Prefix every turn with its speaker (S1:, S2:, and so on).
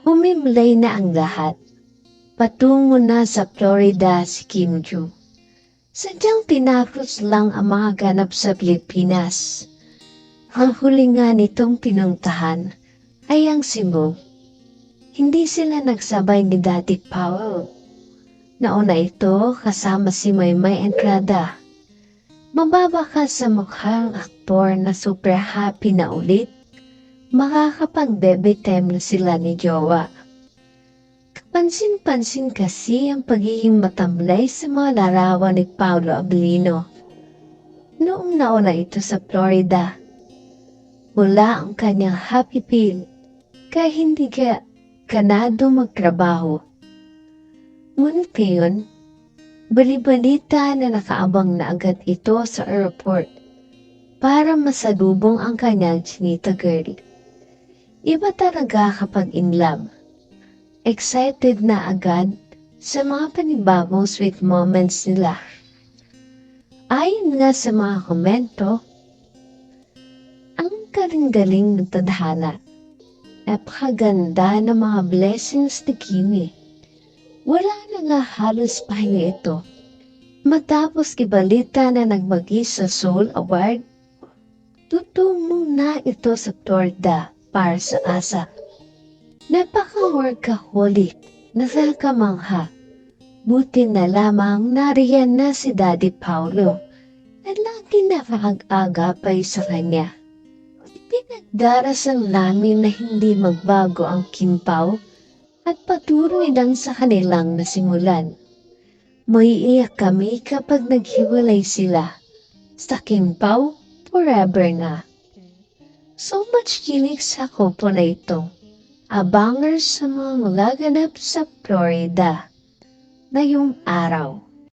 S1: Humimlay na ang lahat. Patungo na sa Florida si Kim Joo. Sadyang tinapos lang ang mga ganap sa Pilipinas. Ang huli nga nitong pinuntahan ay ang Cebu. Hindi sila nagsabay ni Daddy Powell. Nauna ito kasama si Maymay Entrada. Mababa ka sa mukhang aktor na super happy na ulit. Makakapag-baby time na sila ni Jowa. Kapansin-pansin kasi ang pagiging matamlay sa mga larawan ni Paolo Abilino. Noong nauna ito sa Florida, wala ang kanyang happy pill kaya hindi ka kanado magtrabaho. Ngunit ngayon, balibalita na nakaabang na agad ito sa airport para masalubong ang kanyang chinita girl. Iba talaga kapag in love. Excited na agad sa mga panibagong sweet moments nila. Ayon nga sa mga komento, ang galing-galing ng tadhana. Napakaganda ng mga blessings ni Kimi. Wala na nga halos pahinga ito. Matapos kibalita na nagmagi sa Soul Award, tutungo na ito sa Florida para sa asa. Napaka-workaholic, nakakamangha. Buti na lamang nariyan na si Daddy Paulo na lagi nakakagapay sa kanya. Pinagdarasal namin na hindi magbago ang kimpaw at patuloy lang sa kanilang nasimulan. Maiiyak kami kapag naghiwalay sila. Sa kimpaw, forever na. So much kilig sa kopo na ito. Abangers sa mga magaganap sa Florida ngayong araw.